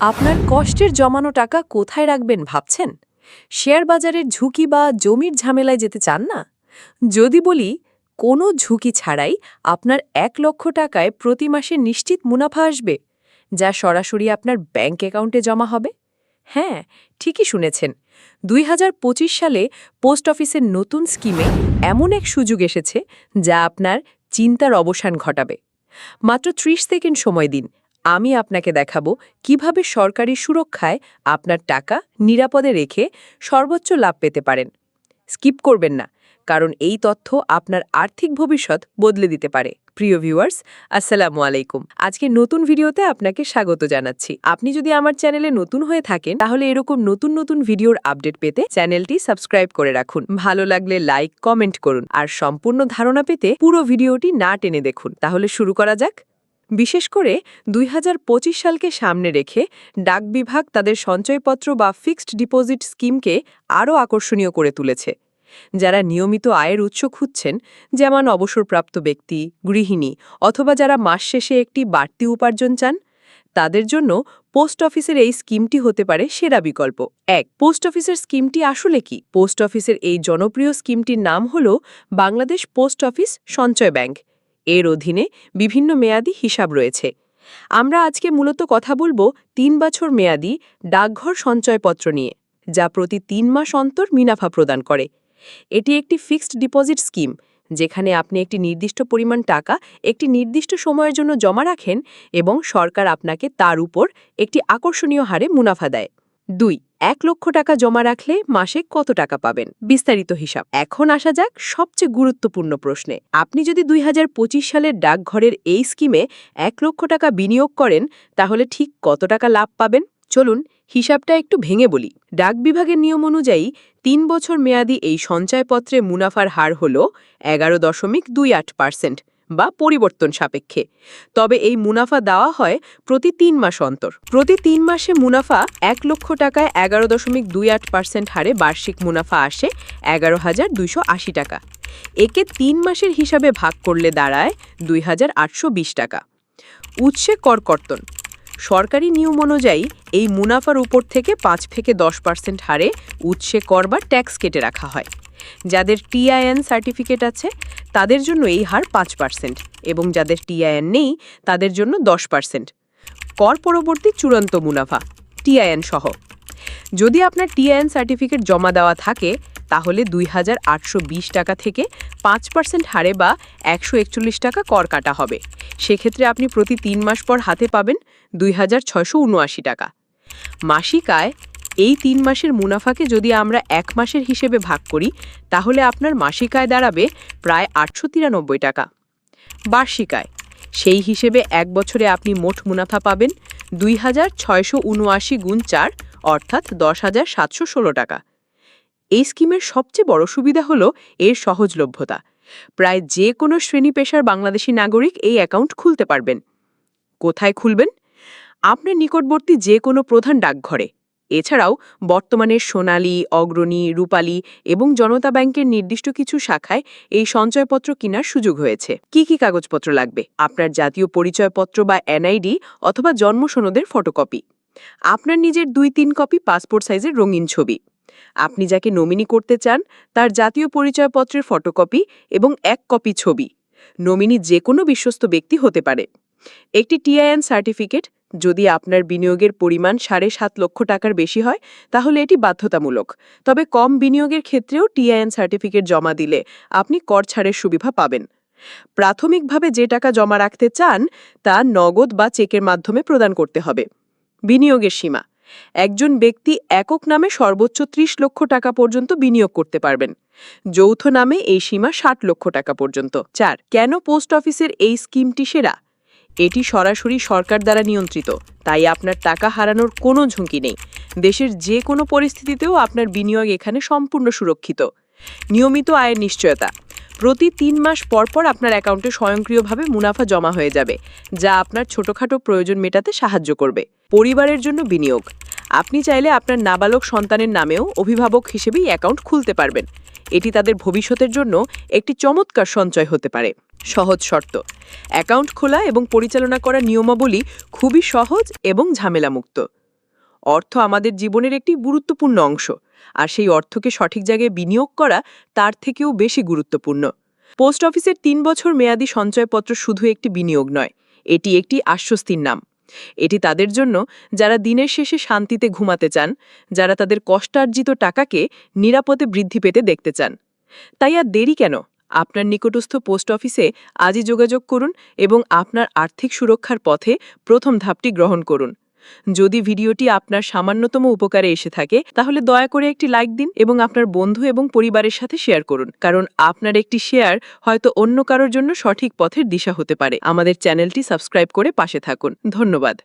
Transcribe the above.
আপনার কষ্টের জমানো টাকা কোথায় রাখবেন ভাবছেন? শেয়ার বাজারের ঝুঁকি বা জমির ঝামেলায় যেতে চান না? যদি বলি, কোনো ঝুঁকি ছাড়াই আপনার এক লক্ষ টাকায় প্রতি মাসে নিশ্চিত মুনাফা আসবে, যা সরাসরি আপনার ব্যাংক অ্যাকাউন্টে জমা হবে। হ্যাঁ ঠিকই শুনেছেন। দুই হাজার পঁচিশ সালে পোস্ট অফিসের নতুন স্কিমে এমন এক সুযোগ এসেছে, যা আপনার চিন্তার অবসান ঘটাবে। মাত্র ৩০ সেকেন্ড সময় দিন আমি আপনাকে দেখাবো কীভাবে সরকারি সুরক্ষায় আপনার টাকা নিরাপদে রেখে সর্বোচ্চ লাভ পেতে পারেন। স্কিপ করবেন না, কারণ এই তথ্য আপনার আর্থিক ভবিষ্যৎ বদলে দিতে পারে। প্রিয় ভিউয়ার্স, আসসালামু আলাইকুম। আজকে নতুন ভিডিওতে আপনাকে স্বাগত জানাচ্ছি। আপনি যদি আমার চ্যানেলে নতুন হয়ে থাকেন, তাহলে এরকম নতুন নতুন ভিডিওর আপডেট পেতে চ্যানেলটি সাবস্ক্রাইব করে রাখুন। ভালো লাগলে লাইক, কমেন্ট করুন। আর সম্পূর্ণ ধারণা পেতে পুরো ভিডিওটি না টেনে দেখুন। তাহলে শুরু করা যাক। বিশেষ করে দুই হাজার পঁচিশ সালকে সামনে রেখে ডাক বিভাগ তাদের সঞ্চয়পত্র বা ফিক্সড ডিপোজিট স্কিমকে আরও আকর্ষণীয় করে তুলেছে। যারা নিয়মিত আয়ের উৎস খুঁজছেন, যেমন অবসরপ্রাপ্ত ব্যক্তি, গৃহিণী অথবা যারা মাস শেষে একটি বাড়তি উপার্জন চান, তাদের জন্য পোস্ট অফিসের এই স্কিমটি হতে পারে সেরা বিকল্প। এক, পোস্ট অফিসের স্কিমটি আসলে কি? পোস্ট অফিসের এই জনপ্রিয় স্কিমটির নাম হল বাংলাদেশ পোস্ট অফিস সঞ্চয় ব্যাংক। এর অধীনে বিভিন্ন মেয়াদি হিসাব রয়েছে। আমরা আজকে মূলত কথা বলব তিন বছর মেয়াদি ডাকঘর সঞ্চয়পত্র নিয়ে, যা প্রতি তিন মাস অন্তর মুনাফা প্রদান করে। এটি একটি ফিক্সড ডিপোজিট স্কিম, যেখানে আপনি একটি নির্দিষ্ট পরিমাণ টাকা একটি নির্দিষ্ট সময়ের জন্য জমা রাখেন এবং সরকার আপনাকে তার উপর একটি আকর্ষণীয় হারে মুনাফা দেয়। দুই, এক লক্ষ টাকা জমা রাখলে মাসে কত টাকা পাবেন? বিস্তারিত হিসাব। এখন আসা যাক সবচেয়ে গুরুত্বপূর্ণ প্রশ্নে। আপনি যদি দুই হাজার পঁচিশ সালের ডাকঘরের এই স্কিমে এক লক্ষ টাকা বিনিয়োগ করেন, তাহলে ঠিক কত টাকা লাভ পাবেন? চলুন হিসাবটা একটু ভেঙে বলি। ডাক বিভাগের নিয়ম অনুযায়ী তিন বছর মেয়াদি এই সঞ্চয়পত্রে মুনাফার হার হল এগারো দশমিক দুই আট পার্সেন্ট। বা পরিবর্তন সাপেক্ষে। তবে এই মুনাফা দেওয়া হয় প্রতি তিন মাস অন্তর। প্রতি তিন মাসে মুনাফা এক লক্ষ টাকায় এগারো দশমিক দুই আট পার্সেন্ট হারে বার্ষিক মুনাফা আসে এগারো হাজার দুইশো আশি টাকা। একে তিন মাসের হিসাবে ভাগ করলে দাঁড়ায় দুই হাজার আটশো বিশ টাকা। উৎসে করকর্তন সরকারি নিয়ম অনুযায়ী এই মুনাফার উপর থেকে পাঁচ থেকে দশ পার্সেন্ট হারে উৎসে কর বা ট্যাক্স কেটে রাখা হয়। যাদের টিআইএন সার্টিফিকেট আছে, তাদের জন্য এই হার পাঁচ পার্সেন্ট এবং যাদের টিআইএন নেই, তাদের জন্য দশ পার্সেন্ট। কর পরবর্তী চূড়ান্ত মুনাফা টিআইএন সহ। যদি আপনার টিআইএন সার্টিফিকেট জমা দেওয়া থাকে তাহলে দুই হাজার আটশো বিশ টাকা থেকে পাঁচ পার্সেন্ট হারে বা একশো একচল্লিশ টাকা কর কাটা হবে। সেক্ষেত্রে আপনি প্রতি তিন মাস পর হাতে পাবেন দুই হাজার ছয়শো উনআশি টাকা। মাসিক আয়, এই তিন মাসের মুনাফাকে যদি আমরা এক মাসের হিসেবে ভাগ করি, তাহলে আপনার মাসিক আয় দাঁড়াবে প্রায় আটশো তিরানব্বই টাকা। বার্ষিক আয়, সেই হিসেবে এক বছরে আপনি মোট মুনাফা পাবেন দুই হাজার ছয়শো উনআশি গুণ চার, অর্থাৎ দশ টাকা। এই স্কিমের সবচেয়ে বড় সুবিধা হল এর সহজলভ্যতা। প্রায় যে কোনো শ্রেণি পেশার বাংলাদেশি নাগরিক এই অ্যাকাউন্ট খুলতে পারবেন। কোথায় খুলবেন? আপনার নিকটবর্তী যে কোনো প্রধান ডাকঘরে। এছাড়াও বর্তমানে সোনালী, অগ্রণী, রূপালী এবং জনতা ব্যাংকের নির্দিষ্ট কিছু শাখায় এই সঞ্চয়পত্র কেনার সুযোগ হয়েছে। কি কি কাগজপত্র লাগবে? আপনার জাতীয় পরিচয়পত্র বা এনআইডি অথবা জন্ম সনদের ফটোকপি। আপনার নিজের দুই তিন কপি পাসপোর্ট সাইজের রঙিন ছবি। আপনি যাকে নমিনি করতে চান, তার জাতীয় পরিচয়পত্রের ফটোকপি এবং এক কপি ছবি। নমিনি যে কোনো বিশ্বস্ত ব্যক্তি হতে পারে। একটি টিআইএন সার্টিফিকেট, যদি আপনার বিনিয়োগের পরিমাণ সাড়ে সাত লক্ষ টাকার বেশি হয়, তাহলে এটি বাধ্যতামূলক। তবে কম বিনিয়োগের ক্ষেত্রেও টিআইএন সার্টিফিকেট জমা দিলে আপনি কর ছাড়ের সুবিধা পাবেন। প্রাথমিকভাবে যে টাকা জমা রাখতে চান, তা নগদ বা চেকের মাধ্যমে প্রদান করতে হবে। বিনিয়োগের সীমা। একজন ব্যক্তি একক নামে সর্বোচ্চ ত্রিশ লক্ষ টাকা পর্যন্ত বিনিয়োগ করতে পারবেন। যৌথ নামে এই সীমা ষাট লক্ষ টাকা পর্যন্ত। চার, কেন পোস্ট অফিসের এই স্কিমটি সেরা? এটি সরাসরি সরকার দ্বারা নিয়ন্ত্রিত, তাই আপনার টাকা হারানোর কোনো ঝুঁকি নেই। দেশের যে কোনো পরিস্থিতিতেও আপনার বিনিয়োগ এখানে সম্পূর্ণ সুরক্ষিত। নিয়মিত আয়ের নিশ্চয়তা। প্রতি তিন মাস পর পর আপনার অ্যাকাউন্টে স্বয়ংক্রিয়ভাবে মুনাফা জমা হয়ে যাবে, যা আপনার ছোটখাটো প্রয়োজন মেটাতে সাহায্য করবে। পরিবারের জন্য বিনিয়োগ। আপনি চাইলে আপনার নাবালক সন্তানের নামেও অভিভাবক হিসেবেই অ্যাকাউন্ট খুলতে পারবেন। এটি তাদের ভবিষ্যতের জন্য একটি চমৎকার সঞ্চয় হতে পারে। সহজ শর্ত, অ্যাকাউন্ট খোলা এবং পরিচালনা করার নিয়মাবলী খুবই সহজ এবং ঝামেলামুক্ত। অর্থ আমাদের জীবনের একটি গুরুত্বপূর্ণ অংশ, আর সেই অর্থকে সঠিক জায়গায় বিনিয়োগ করা তার থেকেও বেশি গুরুত্বপূর্ণ। পোস্ট অফিসের তিন বছর মেয়াদি সঞ্চয়পত্র শুধু একটি বিনিয়োগ নয়, এটি একটি আশ্বস্তির নাম। এটি তাদের জন্য যারা দিনের শেষে শান্তিতে ঘুমাতে চান, যারা তাদের কষ্টার্জিত টাকাকে নিরাপদে বৃদ্ধি পেতে দেখতে চান। তাই আর দেরি কেন? আপনার নিকটস্থ পোস্ট অফিসে আজই যোগাযোগ করুন এবং আপনার আর্থিক সুরক্ষার পথে প্রথম ধাপটি গ্রহণ করুন। যদি ভিডিওটি আপনার সামান্যতম উপকারে এসে থাকে, তাহলে দয়া করে একটি লাইক দিন এবং আপনার বন্ধু এবং পরিবারের সাথে শেয়ার করুন। কারণ আপনার একটি শেয়ার হয়তো অন্য কারোর জন্য সঠিক পথের দিশা হতে পারে। আমাদের চ্যানেলটি সাবস্ক্রাইব করে পাশে থাকুন। ধন্যবাদ।